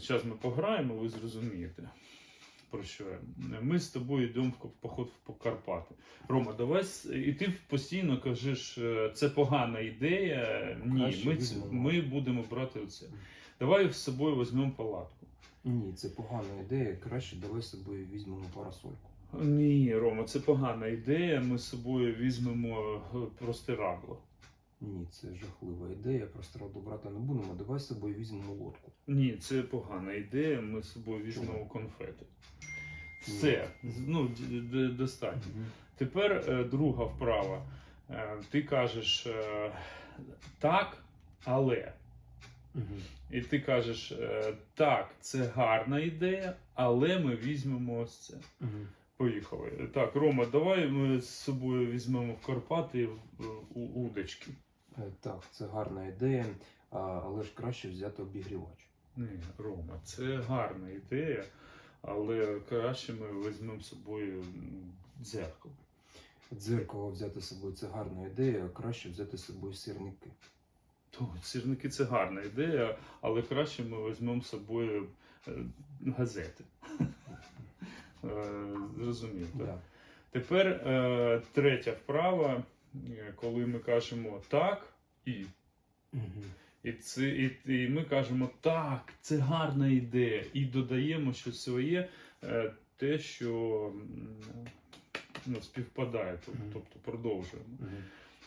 Зараз ми пограємо, ви зрозумієте. Про що я. Ми з тобою йдемо в поход в Карпати. Рома, давай і ти постійно кажеш, е, це погана ідея. Ні, ми, ми будемо брати оце. Давай з собою візьмемо палатку. Ні, це погана ідея. Краще давай з собою візьмемо парасольку. Ні, Рома, це погана ідея. Ми з собою візьмемо е, простирадло. Ні, це жахлива ідея. Простирадло брати не будемо. Давай з собою візьмемо лодку. Ні, це погана ідея. Ми з собою візьмемо Чому? конфети. Все, ну, достатньо. Тепер е, друга вправа. Е, ти кажеш е, так, але. Мгм. І ти кажеш, е, так, це гарна ідея, але ми візьмемо ось це. Мгм. Поїхали. Так, Рома, давай ми з собою візьмемо в Карпати в- у удочки. Е, Так, це гарна ідея, але ж краще взяти обігрівач. Ні, Рома, це гарна ідея, але краще ми візьмемо з собою дзеркало. Дзеркало взяти з собою це гарна ідея, а краще взяти з собою сірники. То, сірники це гарна ідея, але краще ми візьмемо з собою е, газети. Е, Зрозумів, так? Тепер третя вправа, коли ми кажемо так і. І, це, і, і ми кажемо, так, це гарна ідея. І додаємо щось своє, е, те, що ну, співпадає, тобто продовжуємо.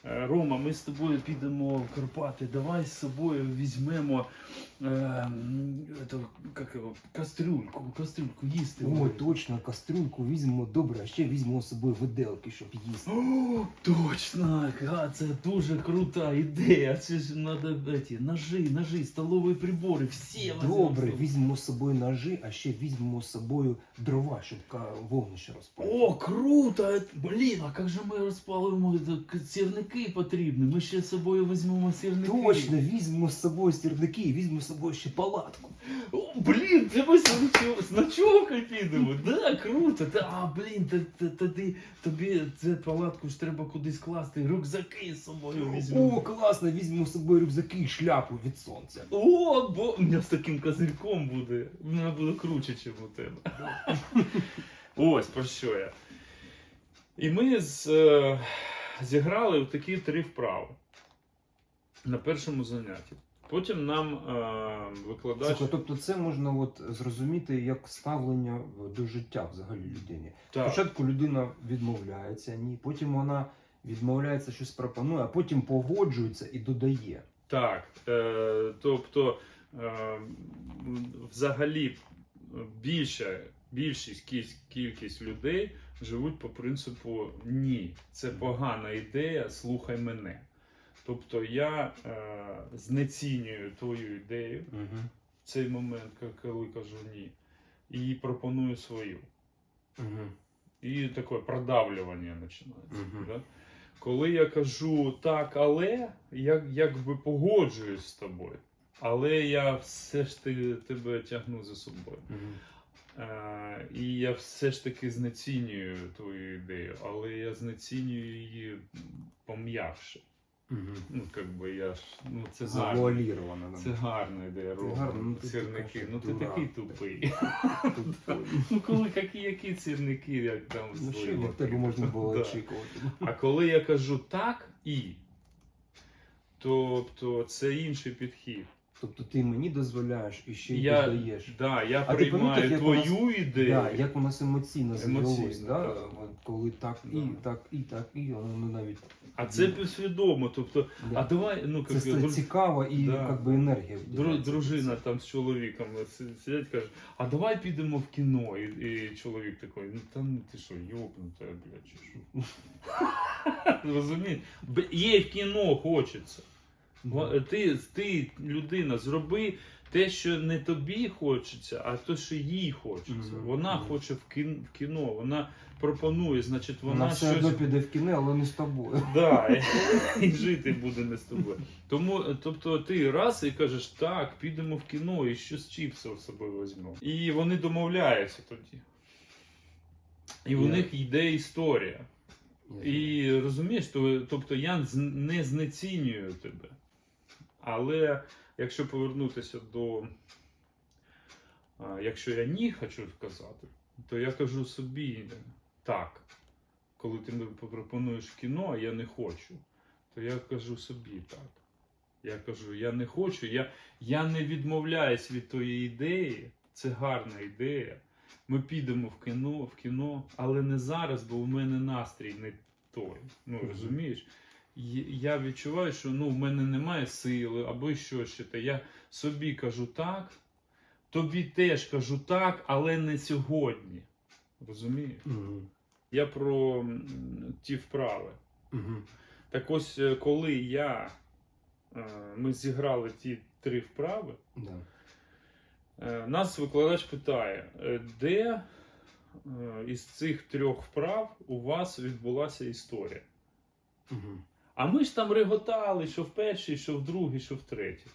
Е, Рома, ми з тобою підемо в Карпати. Давай з собою візьмемо е, ето, як його, кастрюльку, кастрюльку їсти. Будемо. точно, кастрюльку візьмемо добре, а ще візьмемо з собою виделки, щоб їсти. О, точно! А, це дуже крута ідея. Це ж треба ці, ножи, ножи, столові прибори, всі Добре, візьмемо з собою ножи, а ще візьмемо з собою дрова, щоб вогнище розпалити. О, круто! Блін, а як же ми розпалимо Це сірники потрібні? Ми ще з собою візьмемо сірники. Точно, візьмемо з собою стірники і візьмемо з собою ще палатку. О, блін, це ми з ночов- з ночовкою підемо. Да, круто. Та, а, блін, та, та, тоді тобі цю палатку ж треба кудись класти, рюкзаки з собою візьмемо. О, класно, візьмемо з собою рюкзаки і шляпу від сонця. О, бо у мене з таким козирьком буде. У мене буде круче, ніж у тебе. Ось про що я. І ми з, е, зіграли в такі три вправи на першому занятті. Потім нам е, викладач. Слухай, тобто це можна от зрозуміти як ставлення до життя взагалі людині. Так, Спочатку людина відмовляється, ні, потім вона відмовляється, щось пропонує, а потім погоджується і додає. так. Е, тобто, е, взагалі, більша, більшість кількість людей живуть по принципу ні, це погана ідея, слухай мене. Тобто я е, знецінюю твою ідею Угу. в цей момент, коли кажу ні, і пропоную свою. Угу. І таке продавлювання починається. Мгм. Да? Коли я кажу так, але я якби погоджуюсь з тобою, але я все ж тебе тягну за собою. Угу. Е, і я все ж таки знецінюю твою ідею, але я знецінюю її пом'якше. Угу. Ну, як би я ж, ну це гарно. Це гарна ідея, Рома. гарно, ну ти Ну такий тупий. Ну коли які, які сірники, як там Ну свої. тебе можна було очікувати? А коли я кажу так і, тобто це інший підхід. Тобто ти мені дозволяєш і ще й Я, додаєш. да, я А ти помітив, приймаю як у нас- твою ідею. Да, як у нас емоційно завелось, да? так. Коли так і, Да. так і, так і, воно навіть. А це підсвідомо. Тобто, Да. а давай, ну Це, як, це дру- цікаво і Да. би енергія. дру- дружина там з чоловіком си- сидять, каже, а давай підемо в кіно. І, і чоловік такий, ну та ну ти що, йопнута, блядь, чи що. Розумієш? Є в кіно хочеться. Ва- Ти, ти, людина, зроби те, що не тобі хочеться, а те, що їй хочеться. Вона хоче в кіно, вона пропонує, значить, Вона, вона, все щось. одно піде в кіно, але не з тобою. Да, і, і жити буде не з тобою. Тому, тобто, ти раз і кажеш, так, підемо в кіно і щось чіпсів з собою візьмемо. І вони домовляються тоді. І у них йде історія. І розумієш, то, тобто я не знецінюю тебе. Але якщо повернутися до якщо я ні хочу сказати, то я кажу собі так. Коли ти мені пропонуєш кіно, а я не хочу, то я кажу собі так. Я кажу, я не хочу, я, я не відмовляюсь від тої ідеї. Це гарна ідея. Ми підемо в кіно, в кіно, але не зараз, бо у мене настрій не той. Ну розумієш? Я відчуваю, що ну, в мене немає сили або що ще те. Я собі кажу так, тобі теж кажу так, але не сьогодні. Розумієш? Угу. Я про ті вправи. Угу. Так ось, е, коли я, е, ми зіграли ті три вправи, Да. е, нас викладач питає, де із цих трьох вправ у вас відбулася історія? Угу. А ми ж там реготали, що в першій, що в другій, що в третій.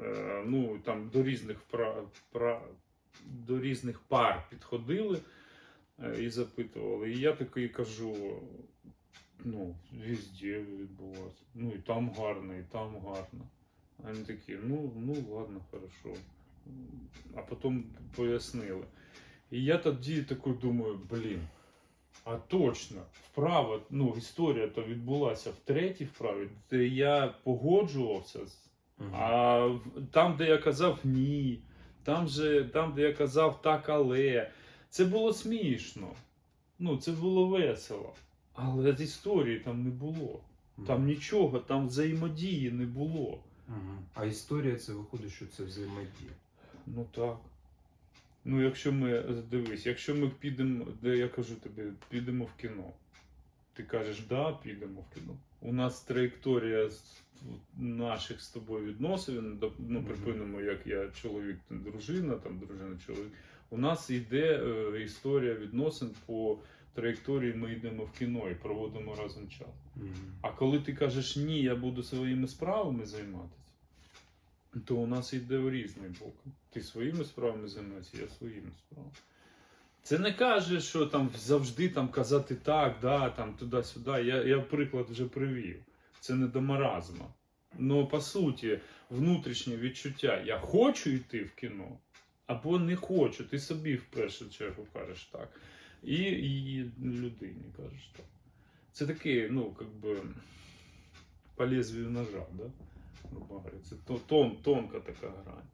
Е, ну, там до різних вправ, пра- до різних пар підходили е, і запитували. І я такий кажу: ну, везде відбулося. Ну, і там гарно, і там гарно. А вони такі, ну, ну ладно, хорошо. А потім пояснили. І я тоді такий думаю, блін. А точно, вправа, ну, історія то відбулася в третій вправі, де я погоджувався Угу. а там, де я казав ні, там, же, там, де я казав так, але. Це було смішно. Ну, це було весело. Але історії там не було. Там нічого, там взаємодії не було. Угу. А історія це виходить, що це взаємодія. Ну так. Ну, якщо ми дивись, якщо ми підемо, де я кажу тобі, підемо в кіно. Ти кажеш, да, підемо в кіно. У нас траєкторія наших з тобою відносин, ну, припинимо, як я чоловік, дружина, там дружина, чоловік. У нас йде е, історія відносин по траєкторії, ми йдемо в кіно і проводимо разом час. Угу. А коли ти кажеш ні, я буду своїми справами займатися, то у нас йде в різний бок. Ти своїми справами займаєшся, я своїми справами. Це не каже, що там завжди там казати так, да, там туди-сюди. Я, я приклад вже привів. Це не до маразма. Ну, по суті, внутрішнє відчуття. Я хочу йти в кіно, або не хочу. Ти собі в першу чергу кажеш так. І, і людині кажеш так. Це таке, ну, как бы по лезвию ножа, да? Грубо говоря. Це тон, тонка така грань.